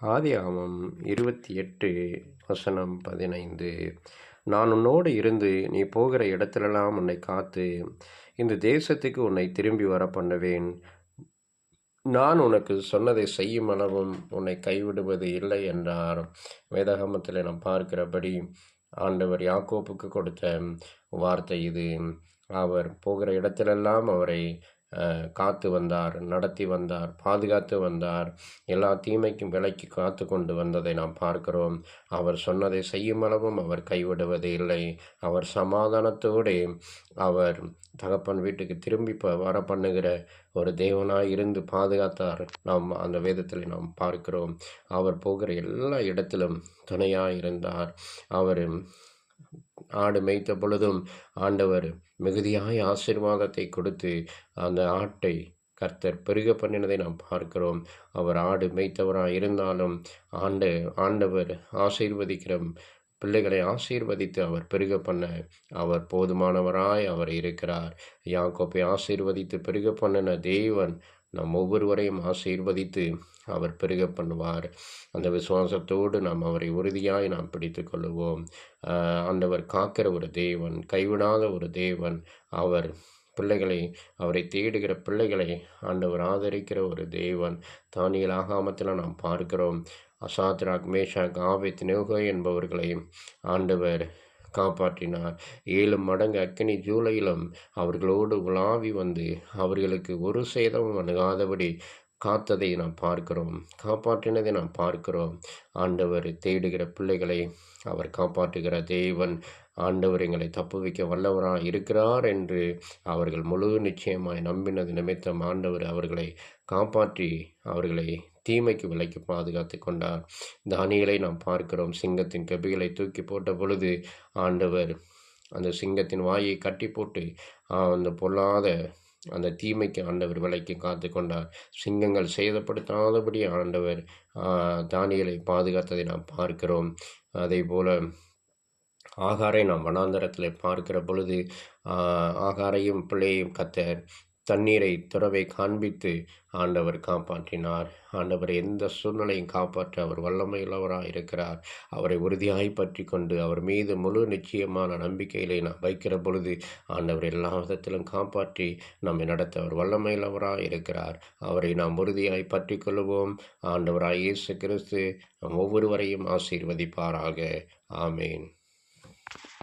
ஆதியாகமம் இருபத்தி எட்டு வசனம் பதினைந்து. நான் உன்னோடு இருந்து நீ போகிற இடத்திலெல்லாம் உன்னை காத்து இந்த தேசத்துக்கு உன்னை திரும்பி வர பண்ணுவேன் நான் உனக்கு சொன்னதை செய்யும் அளவும் உன்னை கைவிடுவது இல்லை என்றார். வேதகமத்தில் நாம் பார்க்கிறபடி ஆண்டவர் யாக்கோப்புக்கு கொடுத்த வார்த்தை இது. அவர் போகிற இடத்திலெல்லாம் அவரை காத்து வந்தார் நடத்தி வந்தார் பாதுகாத்து வந்தார். எல்லா தீமைக்கும் விலைக்கு காத்து கொண்டு வந்ததை நாம் பார்க்கிறோம். அவர் சொன்னதை செய்யும் அளவும் அவர் கைவிடுவது இல்லை. அவர் சமாதானத்தோடு அவர் தகப்பன் வீட்டுக்கு திரும்பி வர பண்ணுகிற ஒரு தேவனாக இருந்து பாதுகாத்தார் நாம் அந்த வேதத்தில் நாம் பார்க்கிறோம். அவர் போகிற எல்லா இடத்திலும் துணையாக இருந்தார். அவர் ஆடு மேய்த்த பொழுதும் ஆண்டவர் மிகுதியாய் ஆசீர்வாதத்தை கொடுத்து அந்த ஆட்டை கர்த்தர் பெருக பண்ணினதை நாம் பார்க்கிறோம். அவர் ஆடு மேய்த்தவராக இருந்தாலும் ஆண்டு ஆண்டவர் ஆசீர்வதிக்கிற பிள்ளைகளை ஆசீர்வதித்து அவர் பெருக பண்ண அவர் போதுமானவராய் அவர் இருக்கிறார். யாக்கோப்பை ஆசீர்வதித்து பெருக பண்ணின தேவன் நம் ஒவ்வொருவரையும் ஆசீர்வதித்து அவர் பெருக பண்ணுவார். அந்த விசுவாசத்தோடு நாம் அவரை உறுதியாய் நாம் பிடித்து கொள்ளுவோம். ஆண்டவர் காக்கிற ஒரு தேவன் கைவிடாத ஒரு தேவன் அவர் பிள்ளைகளை அவரை தேடுகிற பிள்ளைகளை ஆண்டவர் ஆதரிக்கிற ஒரு தேவன். தானியல் ஆகாமத்தில் நாம் பார்க்கிறோம். அசாத்ராக் மேஷாக் ஆபேத் நெகோ என்பவர்களை ஆண்டவர் காப்பாற்றினார். ஏழு மடங்கு அக்கினி ஜூலையிலும் அவர்களோடு உலாவி வந்து அவர்களுக்கு ஒரு சேதமும் அணுகாதபடி காத்ததை நாம் பார்க்கிறோம். காப்பாற்றினதை நாம் பார்க்கிறோம். ஆண்டவர் தேடுகிற பிள்ளைகளை அவர் காப்பாற்றுகிற தேவன் ஆண்டவர் எங்களை தப்புவிக்க வல்லவராக இருக்கிறார் என்று அவர்கள் முழு நிச்சயமாய் நம்பினது நிமித்தம் ஆண்டவர் அவர்களை காப்பாற்றி அவர்களை தீமைக்கு விலைக்கு பாதுகாத்து கொண்டார். தானியலை நாம் பார்க்கிறோம். சிங்கத்தின் கபிகளை தூக்கி போட்ட பொழுது ஆண்டவர் அந்த சிங்கத்தின் வாயை கட்டி போட்டு அந்த பொல்லாத அந்த தீமைக்கு ஆண்டவர் விலைக்கு காத்து கொண்டார். சிங்கங்கள் சேதப்படுத்தாதபடி ஆண்டவர் தானியலை பாதுகாத்ததை நாம் பார்க்கிறோம். அதே போல ஆகாரை நாம் வனாந்தரத்தில் பார்க்கிற பொழுது ஆகாரையும் பிள்ளையும் கத்தர் தண்ணீரை துறவை காண்பித்து ஆண்டவர் காப்பாற்றினார். ஆண்டவர் எந்த சூழ்நிலையும் காப்பாற்ற அவர் வல்லமையுள்ளவராக இருக்கிறார். அவரை உறுதியாய் பற்றி கொண்டு அவர் மீது முழு நிச்சயமான நம்பிக்கையிலே நாம் வைக்கிற பொழுது ஆண்டவர் எல்லா விதத்திலும் காப்பாற்றி நம்மை நடத்த அவர் வல்லமையுள்ளவராக இருக்கிறார். அவரை நாம் உறுதியாய் பற்றி கொள்ளுவோம் ஆண்டவராய் இயேசு கிறிஸ்து நம் ஒவ்வொருவரையும் ஆசீர்வதிப்பாராக. ஆமேன்.